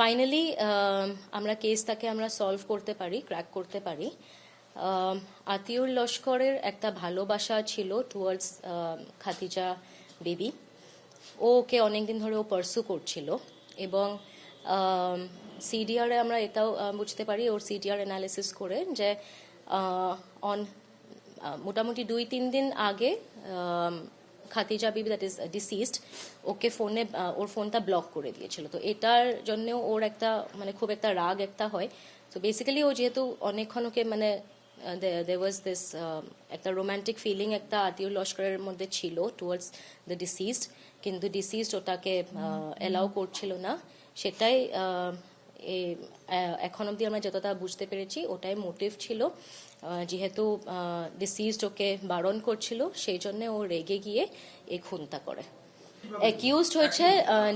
Finally আমরা কেসটাকে আমরা solve করতে পারি ক্র্যাক করতে পারি। আতিউর লস্করের একটা ভালোবাসা ছিল টুয়ার্ডস খাতিজা বেবি। ও ওকে অনেকদিন ধরে ও পার্সু করছিল এবং সিডিআরে আমরা এটাও বুঝতে পারি ওর সিডিআর অ্যানালিসিস করে যে অন মোটামুটি দুই তিন দিন আগে খাতিজা বিবি দ্যাট ইজ ডিসিজড ওকে ফোনে ওর ফোনটা ব্লক করে দিয়েছিল। তো এটার জন্যও ওর একটা মানে খুব একটা রাগ একটা হয়। তো বেসিক্যালি ও যেহেতু অনেকক্ষণ ওকে মানে দে ওয়াজ দিস একটা রোমান্টিক ফিলিং একটা আতিউর লস্করের মধ্যে ছিল টুয়ার্ডস দ্য ডিসিজড কিন্তু ডিসিজড ওটাকে অ্যালাউ করছিল না। সেটাই এখন অবধি আমরা যতটা বুঝতে পেরেছি, ওটাই মোটিভ ছিল। যেহেতু ডিসিজড ওকে বারণ করছিল, সেই জন্য ও রেগে গিয়ে এই খুনটা করে। অ্যাকিউজড হয়েছে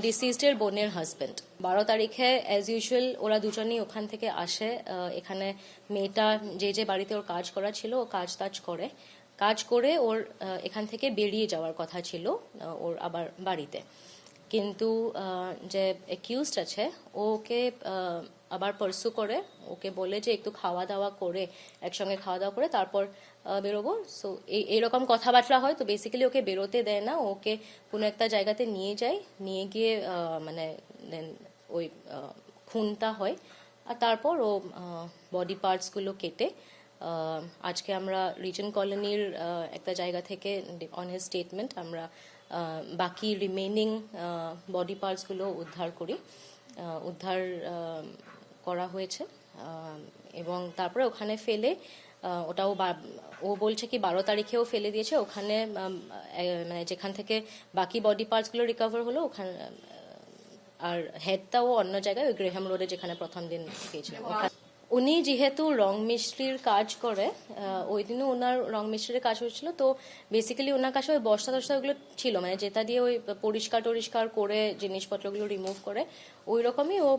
ডিসিজডের বোনের হাজবেন্ড বারো তারিখে অ্যাজ ইউজুয়াল ওরা দুজনেই ওখান থেকে আসে। এখানে মেয়েটা যে যে বাড়িতে ওর কাজ করা ছিল, ও কাজ টাজ করে। কাজ করে ওর এখান থেকে বেরিয়ে যাওয়ার কথা ছিল ওর আবার বাড়িতে। কিন্তু যে অ্যাকিউজড আছে, ওকে আবার পার্সু করে, ওকে বলে যে একটু খাওয়া দাওয়া করে, একসঙ্গে খাওয়া দাওয়া করে, তারপর বেরোবো। সো এই এইরকম কথাবার্তা হয়, তো বেসিক্যালি ওকে বেরোতে দেয় না, ওকে কোনো একটা জায়গাতে নিয়ে যায়, নিয়ে গিয়ে মানে দেন ওই খুনটা হয়। আর তারপর ও বডি পার্টসগুলো কেটে আজকে আমরা রিজন কলোনির একটা জায়গা থেকে অন হিজ স্টেটমেন্ট আমরা বাকি রিমেনিং বডি পার্টসগুলো উদ্ধার করি। উদ্ধার করা হয়েছে। এবং তারপরে ওখানে ফেলে ওটাও ও বলছে কি বারো তারিখেও ফেলে দিয়েছে। ওখানে মানে যেখান থেকে বাকি বডি পার্টসগুলো রিকভার হলো, ওখানে আর হেডটাও অন্য জায়গায়, ওই গ্রেহাম রোডে যেখানে প্রথম দিন পেয়েছিলাম ওখানে- উনি যেহেতু রং মিস্ত্রির কাজ করে ওই দিনও ওনার রং মিস্ত্রির কাজ হয়েছিল, তো বেসিক্যালি ওনার কাছে ওই বস্তা টস্তা ওগুলো ছিল মানে যেটা দিয়ে ওই পরিষ্কার টরিষ্কার করে জিনিসপত্রগুলো রিমুভ করে ওই রকমই ও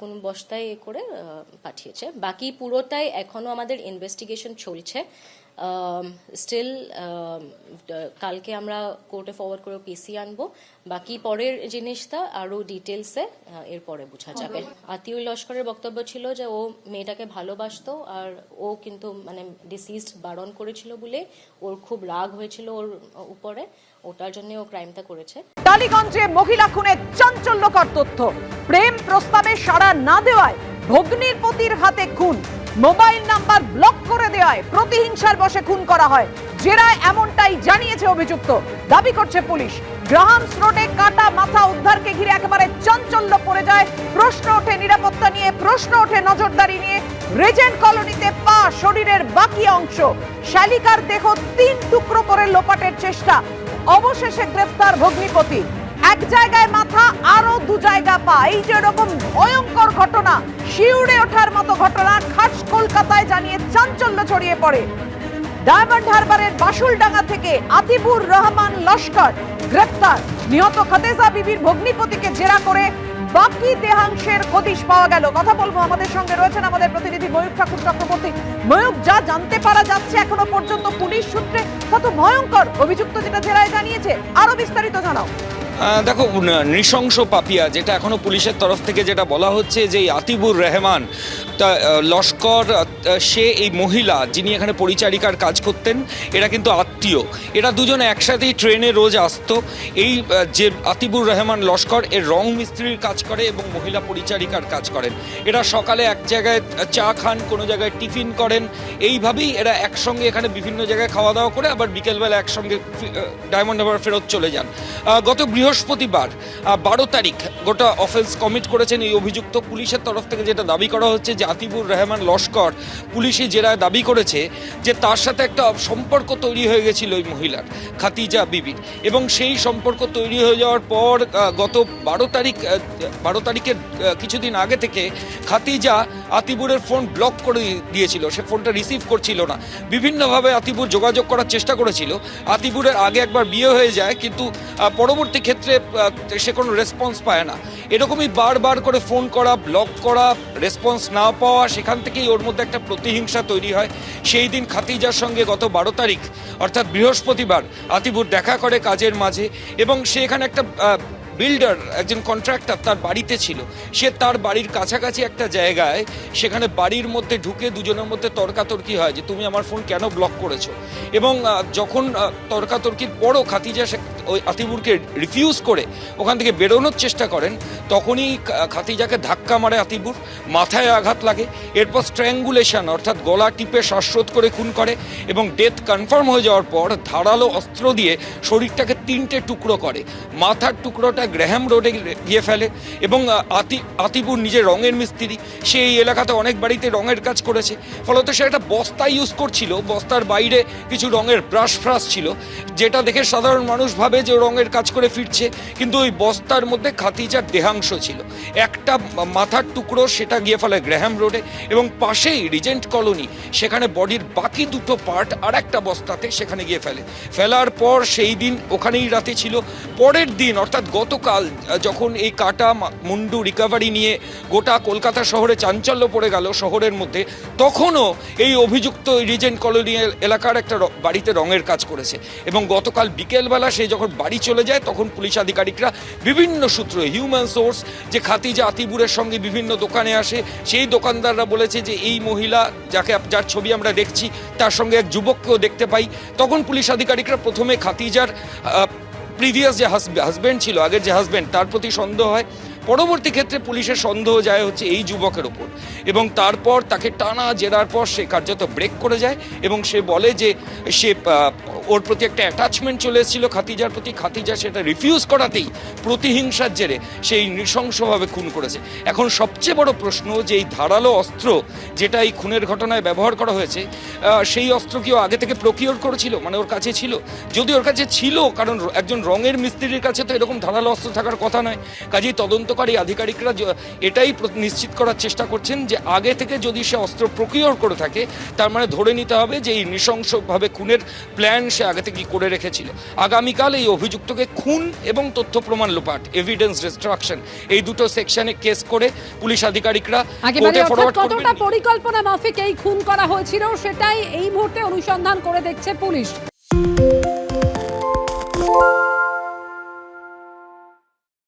কোন বস্তায় এ করে পাঠিয়েছে। বাকি পুরোটাই এখনও আমাদের ইনভেস্টিগেশন চলছে। স্টিল কালকে আমরা কোর্টে ফরওয়ার্ড করে পিসি আনব। বাকি পরের জিনিসটা আরও ডিটেলসে এরপরে বোঝা যাবে। আতিউল লস্করের বক্তব্য ছিল যে ও মেয়েটাকে ভালোবাসতো আর ও কিন্তু মানে ডিসিজড বারণ করেছিল বলে ওর খুব রাগ হয়েছিল ওর উপরে। ওটার জন্য ও ক্রাইমটা করেছে। টালিগঞ্জে মহিলা খুনের চাঞ্চল্যকর তথ্য। প্রেম প্রস্তাবে সাড়া না দেওয়ায় ভগ্নির পতির হাতে খুন। মোবাইল নাম্বার ব্লক করে দেওয়ায় প্রতিহিংসার বশে খুন করা হয়। জেরায় এমনটাই জানিয়েছে অভিযুক্ত। দাবি করছে পুলিশ। গ্রাহামস রোডে কাটা মাথা উদ্ধারকে ঘিরে একেবারে চাঞ্চল্য পড়ে যায়। প্রশ্ন ওঠে নিরাপত্তা নিয়ে, প্রশ্ন ওঠে নজরদারি নিয়ে। রেজেন্ট কলোনিতে পা শরীরের বাকি অংশ। শালিকার দেহ তিন টুকরো করে লোপাটের চেষ্টা। অবশেষে গ্রেফতার ভগ্নিপতি। এক জায়গায় মাথা আরও দু জায়গা পা। এই যে এরকম ভয়ঙ্কর ঘটনা শিউড়ে ওঠার মতো ঘটনা খাস কলকাতায় জানিয়ে চাঞ্চল্য ছড়িয়ে পড়ে। ডায়মন্ড হারবারের বাসুলডাঙ্গা থেকে আতিবুর রহমান লস্কর গ্রেফতার নিহত খাতেজা বিবির ভগ্নিপতিকে জেরা করে বাকি দেহাংশের হদিশ পাওয়া গেল। কথা বলব আমাদের সঙ্গে রয়েছেন আমাদের প্রতিনিধি ময়ূক ঠাকুর চক্রবর্তী। ময়ূক যা জানতে পারা যাচ্ছে এখনও পর্যন্ত পুলিশ সূত্রে, কত ভয়ঙ্কর অভিযুক্ত যেটা জেরায় জানিয়েছে, আরও বিস্তারিত জানাও। দেখো নৃশংস পাপিয়া যেটা এখনও পুলিশের তরফ থেকে যেটা বলা হচ্ছে যে আতিবুর রহমান তা, লস্কর সে এই মহিলা যিনি এখানে পরিচারিকার কাজ করতেন এরা কিন্তু আত্মীয়। এরা দুজন একসাথেই ট্রেনে রোজ আসতো। এই যে আতিবুর রহমান লস্কর এর রং মিস্ত্রির কাজ করে এবং মহিলা পরিচারিকার কাজ করেন। এরা সকালে এক জায়গায় চা খান কোনো জায়গায় টিফিন করেন। এইভাবেই এরা একসঙ্গে এখানে বিভিন্ন জায়গায় খাওয়া দাওয়া করে আবার বিকেলবেলা একসঙ্গে ডায়মন্ড হারবার ফেরত চলে যান। গত বৃহস্পতিবার বারো তারিখ গোটা অফেন্স কমিট করেছেন এই অভিযুক্ত পুলিশের তরফ থেকে যেটা দাবি করা হচ্ছে যে আতিবুর রহমান লস্কর পুলিশি জেরায় দাবি করেছে যে তার সাথে একটা সম্পর্ক তৈরি হয়ে গেছিল ওই মহিলার, খাতিজা বিবির। এবং সেই সম্পর্ক তৈরি হয়ে যাওয়ার পর গত বারো তারিখ বারো তারিখের কিছুদিন আগে থেকে খাতিজা আতিবুরের ফোন ব্লক করে দিয়েছিল। সে ফোনটা রিসিভ করছিল না। বিভিন্নভাবে আতিবুর যোগাযোগ করার চেষ্টা করেছিল। আতিবুরের আগে একবার বিয়ে হয়ে যায়, কিন্তু পরবর্তী ক্ষেত্রে আহ, সে কোনো রেসপন্স পায় না। এরকমই বারবার করে ফোন করা ব্লক করা রেসপন্স না পাওয়া সেখান থেকেই ওর মধ্যে একটা প্রতিহিংসা তৈরি হয়। সেই দিন খাতিজার সঙ্গে গত বারো তারিখ অর্থাৎ বৃহস্পতিবার আতিবুর দেখা করে কাজের মাঝে এবং সে এখানে একটা বিল্ডার একজন কন্ট্রাক্টর তার বাড়িতে ছিল। সে তার বাড়ির কাছাকাছি একটা জায়গায় সেখানে বাড়ির মধ্যে ঢুকে দুজনের মধ্যে তর্কাতর্কি হয় যে তুমি আমার ফোন কেন ব্লক করেছ? এবং যখন তর্কাতর্কির পরও খাতিজা ওই আতিবুরকে রিফিউজ করে ওখান থেকে বেরোনোর চেষ্টা করেন, তখনই খাতিজাকে ধাক্কা মারে আতিবুর মাথায় আঘাত লাগে, এরপর স্ট্র্যাঙ্গুলেশন অর্থাৎ গলা টিপে শ্বাসরোধ করে খুন করে এবং ডেথ কনফার্ম হয়ে যাওয়ার পর ধারালো অস্ত্র দিয়ে শরীরটাকে তিনটে টুকরো করে, মাথার টুকরোটা গ্র্যাহাম রোডে গিয়ে ফেলে এবং আতি আতিবুর নিজে রঙের মিস্ত্রি, সে এই এলাকাতে অনেক বাড়িতে রঙের কাজ করেছে, ফলত সে একটা বস্তা ইউজ করছিল, বস্তার বাইরে কিছু রঙের ব্রাশ ফ্রাশ ছিল, যেটা দেখে সাধারণ মানুষ ভাবে যে রঙের কাজ করে ফিরছে, কিন্তু ওই বস্তার মধ্যে খাতিজার দেহাংশ ছিল। একটা মাথার টুকরো সেটা গিয়ে ফেলে গ্র্যাহাম রোডে এবং পাশেই রিজেন্ট কলোনি, সেখানে বডির বাকি দুটো পার্ট আর একটা বস্তাতে সেখানে গিয়ে ফেলে। ফেলার পর সেই দিন ওখানেই রাতে ছিল। পরের দিন, অর্থাৎ গতকাল, যখন এই কাটা মুন্ডু রিকভারি নিয়ে গোটা কলকাতা শহরে চাঞ্চল্য পড়ে গেল শহরের মধ্যে, তখনও এই অভিযুক্ত রিজেন্ট কলোনি এলাকার একটা বাড়িতে রঙের কাজ করেছে। এবং গতকাল বিকেলবেলা সে যখন বাড়ি চলে যায়, তখন পুলিশ আধিকারিকরা বিভিন্ন সূত্র হিউম্যান সোর্স যে খাতিজা আতিবুরের সঙ্গে বিভিন্ন দোকানে আসে, সেই দোকানদাররা বলেছে যে এই মহিলা যাকে যার ছবি আমরা দেখছি, তার সঙ্গে এক যুবককেও দেখতে পাই। তখন পুলিশ আধিকারিকরা প্রথমে খাতিজার প্রিভিয়াস যে হাজব্যান্ড ছিল, আগের যে হাজব্যান্ড তার প্রতি সন্দেহ হয়। পরবর্তী ক্ষেত্রে পুলিশের সন্দেহ যায় হচ্ছে এই যুবকের ওপর। এবং তারপর তাকে টানা জেরার পর সে কার্যত ব্রেক করে যায় এবং সে বলে যে সে ওর প্রতি একটা অ্যাটাচমেন্ট চলে এসেছিল খাতিজার প্রতি। খাতিজা সেটা রিফিউজ করাতেই প্রতিহিংসার জেরে সেই নৃশংসভাবে খুন করেছে। এখন সবচেয়ে বড় প্রশ্ন যে এই ধারালো অস্ত্র যেটা এই খুনের ঘটনায় ব্যবহার করা হয়েছে সেই অস্ত্র কি আগে থেকে প্রকিওর করেছিল? মানে ওর কাছে ছিল? যদি ওর কাছে ছিল, কারণ একজন রঙের মিস্ত্রির কাছে তো এরকম ধারালো অস্ত্র থাকার কথা নয়। কাজেই তদন্তকারী আধিকারিকরা এটাই নিশ্চিত করার চেষ্টা করছেন যে আগে থেকে যদি সে অস্ত্র প্রকিওর করে থাকে, তার মানে ধরে নিতে হবে যে এই নৃশংসভাবে খুনের প্ল্যান সে আগে থেকে করে রেখেছিল। আগামীকাল এই অভিযুক্তকে খুন এবং তথ্য প্রমাণ লোপাট এভিডেন্স ডিস্ট্রাকশন এই দুটো সেকশনে কেস করে পুলিশ আধিকারিকরা কোর্টে ফরওয়ার্ড কতটা পরিকল্পনা মাফিক এই খুন করা হয়েছিল সেটাই এই মুহূর্তে অনুসন্ধান করে দেখছে পুলিশ।